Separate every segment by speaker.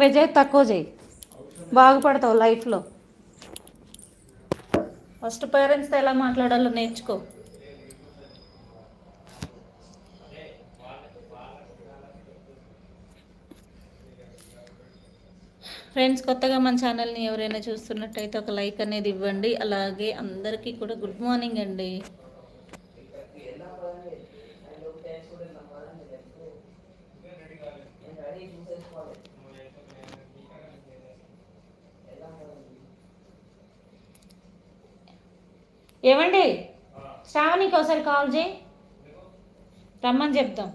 Speaker 1: Veg అయితే తక్కువ చేయి బాగుపడతావు లైఫ్లో ఫస్ట్ పేరెంట్స్తో ఎలా మాట్లాడాలో నేర్చుకో. ఫ్రెండ్స్ కొత్తగా మన ఛానల్ని ఎవరైనా చూస్తున్నట్టయితే ఒక లైక్ అనేది ఇవ్వండి. అలాగే అందరికీ కూడా గుడ్ మార్నింగ్ అండి. ఏమండి? శ్రావణికి ఒకసారి కాల్ చేయి. రమ్మని చెప్తాం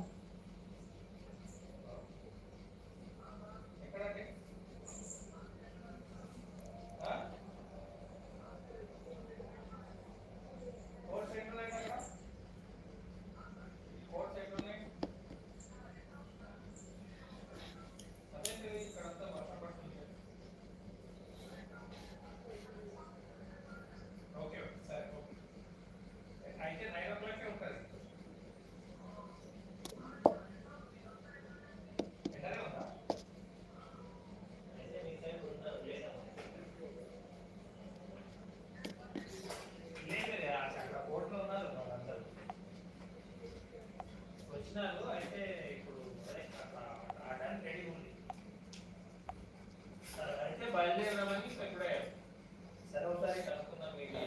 Speaker 2: వచ్చినారు అయితే ఇప్పుడు సరే ఆడడానికి రెడీ ఉంది. అయితే బయలుదేరదామని ఇప్పుడే సరే ఒకసారి కనుక్కుందాం మీకు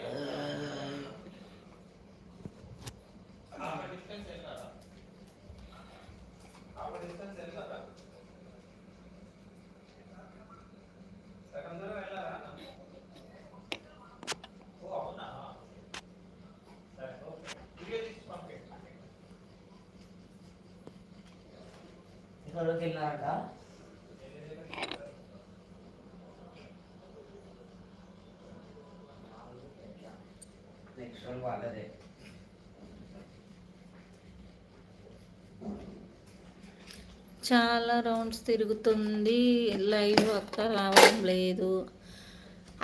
Speaker 3: వెళ్ళినారట నెక్స్ట్ రోజు వాళ్ళదే.
Speaker 1: చాలా రౌండ్స్ తిరుగుతుంది. లైవ్ అక్క రావడం లేదు.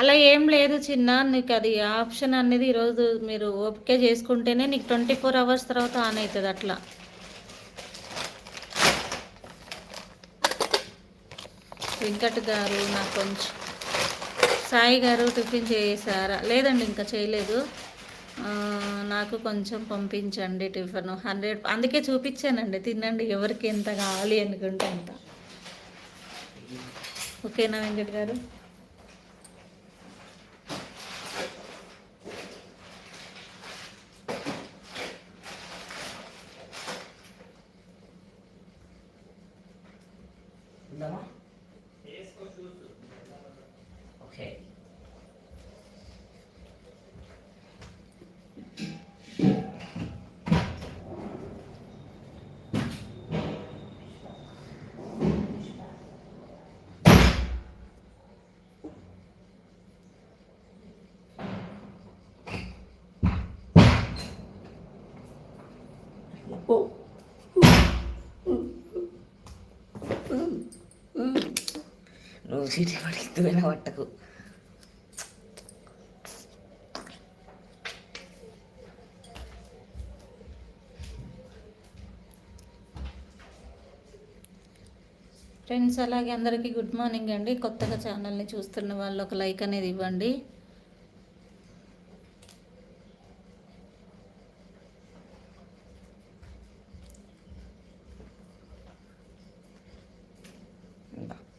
Speaker 1: అలా ఏం లేదు చిన్న నీకు అది ఆప్షన్ అనేది ఈరోజు మీరు ఓపిక చేసుకుంటేనే నీకు ట్వంటీ ఫోర్ అవర్స్ తర్వాత ఆన్ అవుతుంది అట్లా. వెంకట్ గారు నాకు కొంచెం సాయి గారు టిఫిన్ చేసారా? లేదండి ఇంకా చేయలేదు. నాకు కొంచెం పంపించండి టిఫిన్. హండ్రెడ్ అందుకే చూపించానండి. తినండి ఎవరికి ఎంత కావాలి అనుకుంటే అంత. ఓకేనా వెంకట్ గారు?
Speaker 3: ఉందామా Okay. Bộ సీట్ పడిపోయినా పట్టకు
Speaker 1: ఫ్రెండ్స్ అలాగే అందరికీ గుడ్ మార్నింగ్ అండి. కొత్తగా ఛానల్ని చూస్తున్న వాళ్ళు ఒక లైక్ అనేది ఇవ్వండి.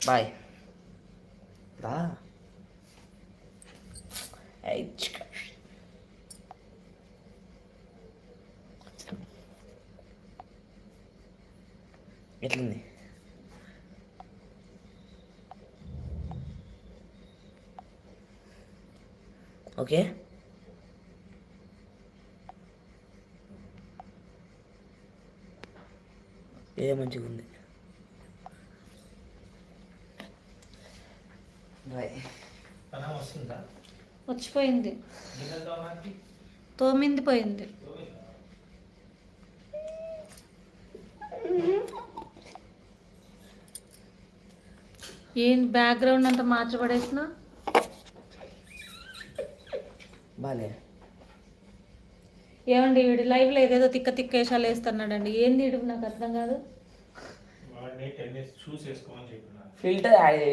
Speaker 3: బాయ్ ఎట్లుంది? ఓకే. ఇదే మంచిగా ఉంది.
Speaker 1: వచ్చిపోయింది. తోమింది పోయింది. ఏం బ్యాక్గ్రౌండ్ అంతా మార్చబడేసిన?
Speaker 3: బాలే.
Speaker 1: ఏమండి వీడి లైవ్లో ఏదేదో తిక్క తిక్క వేషాలు వేస్తున్నాడండి. ఏంది వీడు? నాకు అర్థం కాదు.
Speaker 3: Filter add